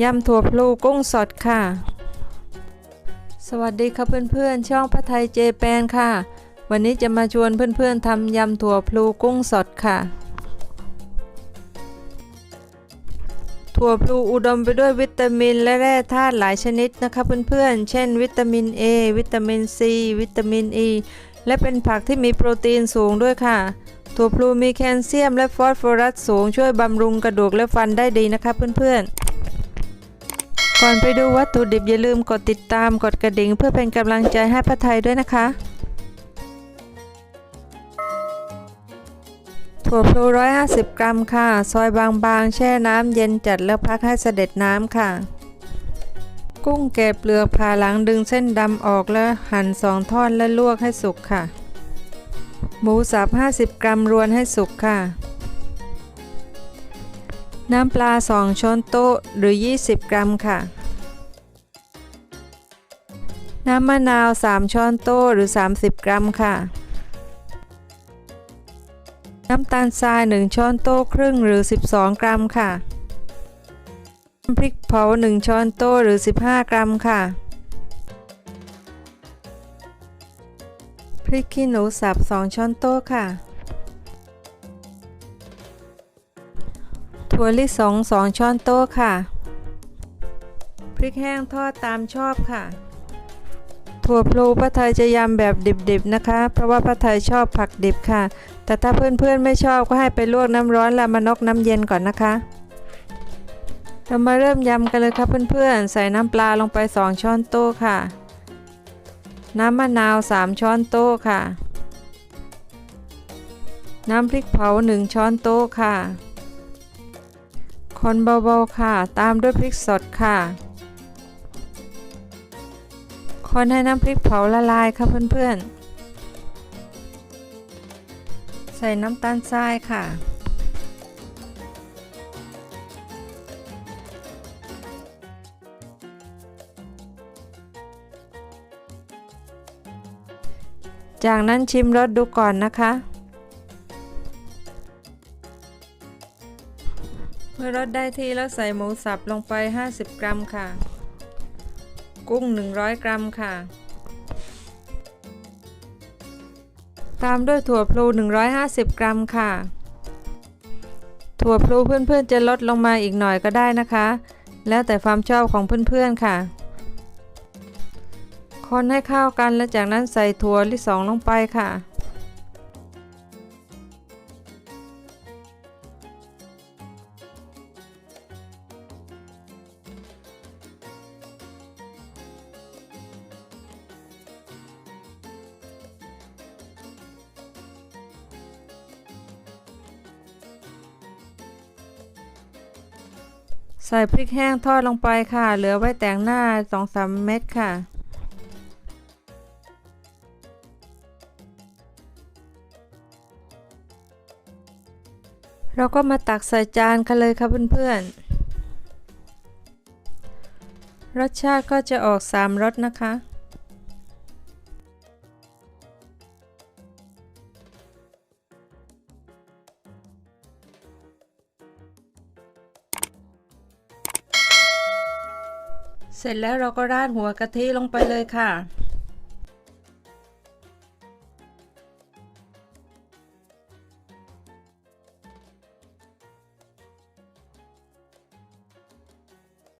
ยำถั่วพลูกุ้งสดค่ะ สวัสดีครับเพื่อนๆ ช่องพระไทยเจแปนค่ะ วันนี้จะมาชวนเพื่อนๆทำยำถั่วพลูกุ้งสดค่ะ ถั่วพลูอุดมไปด้วยวิตามินและแร่ธาตุหลายชนิดนะคะเพื่อนๆ เช่น วิตามิน A วิตามิน C วิตามิน E และเป็นผักที่มีโปรตีนสูงด้วยค่ะถั่วพลูมีแคลเซียมและฟอสฟอรัสสูงช่วยบำรุงกระดูกและฟันได้ดีนะคะเพื่อนๆ ก่อนไปดูวัตถุดิบอย่าลืมกดติดตามกดกระดิ่งเพื่อเป็นกำลังใจให้พระไทยด้วยนะคะ ถั่วพลู150 กรัมค่ะ ซอยบางๆ แช่น้ำเย็นจัดแล้วพักให้เสด็จน้ำค่ะ กุ้งแกะเปลือกผ่าหลังดึงเส้นดำออกแล้วหั่นสองท่อนและลวกให้สุกค่ะ หมูสับ 50 กรัมรวนให้สุกค่ะ น้ำปลา 2 ช้อนโต๊ะหรือ 20 กรัมค่ะ น้ำมะนาว 3 ช้อนโต๊ะหรือ 30 กรัมค่ะ น้ำตาลทราย 1 ช้อนโต๊ะครึ่งหรือ 12 กรัมค่ะน้ำพริกเผา 1 ช้อนโต๊ะหรือ 15 กรัมค่ะ พริกขี้หนูสับ 2 ช้อนโต๊ะค่ะ ถั่วลิสง2ช้อนโต๊ะค่ะ พริกแห้งทอดตามชอบค่ะ ถั่วพลูป้าไทยจะยำแบบดิบๆนะคะ เพราะว่าป้าไทยชอบผักดิบค่ะ แต่ถ้าเพื่อนๆไม่ชอบก็ให้ไปลวกน้ำร้อนแล้วมานกน้ำเย็นก่อนนะคะ เรามาเริ่มยำกันเลยครับเพื่อนๆ ใส่น้ำปลาลงไป 2 ช้อนโต๊ะค่ะ น้ำมะนาว 3 ช้อนโต๊ะค่ะ น้ำพริกเผา 1 ช้อนโต๊ะค่ะ คนเบาๆค่ะ ตามด้วยพริกสดค่ะ คนให้น้ำพริกเผาละลายค่ะเพื่อนๆ ใส่น้ำตาลทรายค่ะ จากนั้นชิมรสดูก่อนนะคะ มื่อรสได้ที่แล้วใส่หมูสับลงไป 50 กรัมค่ะ กุ้ง 100 กรัมค่ะ ตามด้วยถั่วพลู 150 กรัมค่ะ ถั่วพลูเพื่อนๆจะลดลงมาอีกหน่อยก็ได้นะคะ แล้วแต่ความชอบของเพื่อนๆค่ะ คนให้เข้ากันแล้วจากนั้นใส่ถั่วลิสงลงไปค่ะ ใส่พริกแห้งทอดลงไปค่ะ เหลือไว้แต่งหน้า 2-3 เม็ดค่ะ เราก็มาตักใส่จานกันเลยค่ะเพื่อนๆ รสชาติก็จะออก 3รสนะคะ เสร็จแล้วเราก็ราดหัวกะทิลงไปเลยค่ะ